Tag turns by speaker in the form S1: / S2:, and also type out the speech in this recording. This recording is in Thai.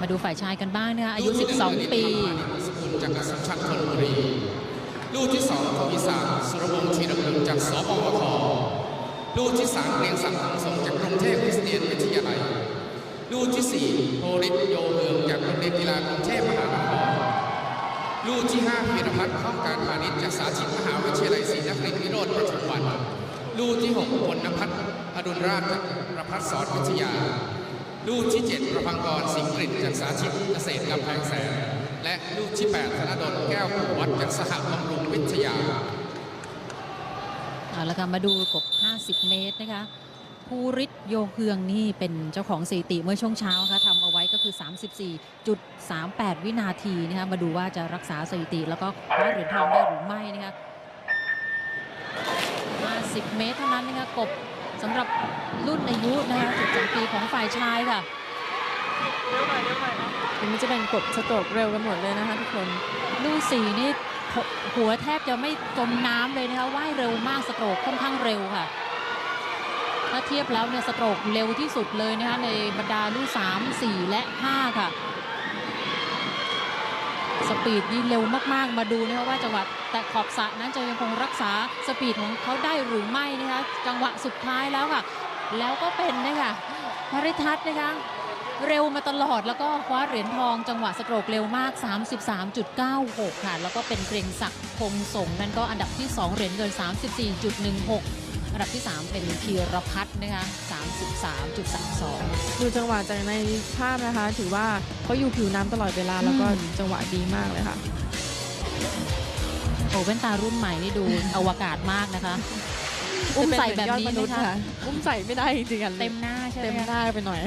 S1: มาดูฝ่ายชายกันบ้างนะคะอายุ 12 ปี
S2: สกุลจากอสสัมชัญธนบุรีลูกที่สองทวีศักดิ์สุรวงศ์ธีรกุลจากสปปทลูกที่สามเรียงศักดิ์คงส่งจากกรุงเทพคริสเตียนวิทยาลัยลูกที่สี่โพลิตโยเมืองจากโรงเรียนกีฬากรุงเทพมหานครลูกที่ห้าพีรพัฒน์ข้องการพาณิชย์จากสาธิตมหาวิทยาลัยศรีนครินทร์วิโรธประทุมวัน ลูกที่หกพลนภัทรอดุลราชจากประพัฒสอนวิทยา ลูกที่เจ็ดประพังกรสิงห์กฤษจากสาธิตเกษตรกำแพงแสน และลูกที่แปดธนดลแก้วผูวัดจากสหบำรุงวิทยา
S1: เอาละค่ะมาดูกบ 50 เมตรนะคะภูริศโยเฮืองนี่เป็นเจ้าของสถิติเมื่อช่วงเช้าค่ะทำเอาไว้ก็คือ 34.38 วินาทีนะคะมาดูว่าจะรักษาสถิติ แล้วก็คว้าเหรียญทองได้หรือไม่นะคะ 50เมตรเท่านั้นนะคะกบสำหรับรุ่นอายุนะคะ13ปีของฝ่ายชายค่ะ
S3: อันนี้จะเป็นกดสโตรกเร็วกันหมดเลยนะคะทุกคน
S1: ลูกสี่นี่หหัวแทบจะไม่จมน้ำเลยนะคะว่ายเร็วมากสโตรกค่อนข้างเร็วค่ะถ้าเทียบแล้วเนี่ยสโตรกเร็วที่สุดเลยนะคะในบรรดาลูก3 4 และ 5 ค่ะ สปีดนี่เร็วมากๆ มาดูนะคะว่าจังหวะแต่ขอบสระนั้นจะยังคงรักษาสปีดของเขาได้หรือไม่นะคะจังหวะสุดท้ายแล้วค่ะ แล้วก็เป็นนะคะมาริทัศน์นะคะเร็วมาตลอดแล้วก็คว้าเหรียญทองจังหวะสโตรกเร็วมาก 33.96 ค่ะ แล้วก็เป็นเกรงศักดิ์คงสงนั่นก็อันดับที่ 2 เหรียญเงิน 34.16 อันดับที่ 3 เป็นพีรพัฒน์นะคะ 33.32
S3: ดูจังหวะจากในภาพนะคะ ถือว่าเขาอยู่ผิวน้ำตลอดเวลา แล้วก็
S1: อืม
S3: จังหวะดีมากเลยค่ะ
S1: โอ้แว่นตารุ่นใหม่นี่ดู อวกาศมากนะคะ อุ้มใส่แบบนี้
S3: จะเป็
S1: ไหม
S3: เหมือนยอดมนุษย์
S1: คะ
S3: ค่ะ อุ้มใส่ไม่ได้จริงๆอะ
S1: เต็มหน้าใช่ไหม
S3: เต็มห
S1: คะ
S3: น้าไปหน่อย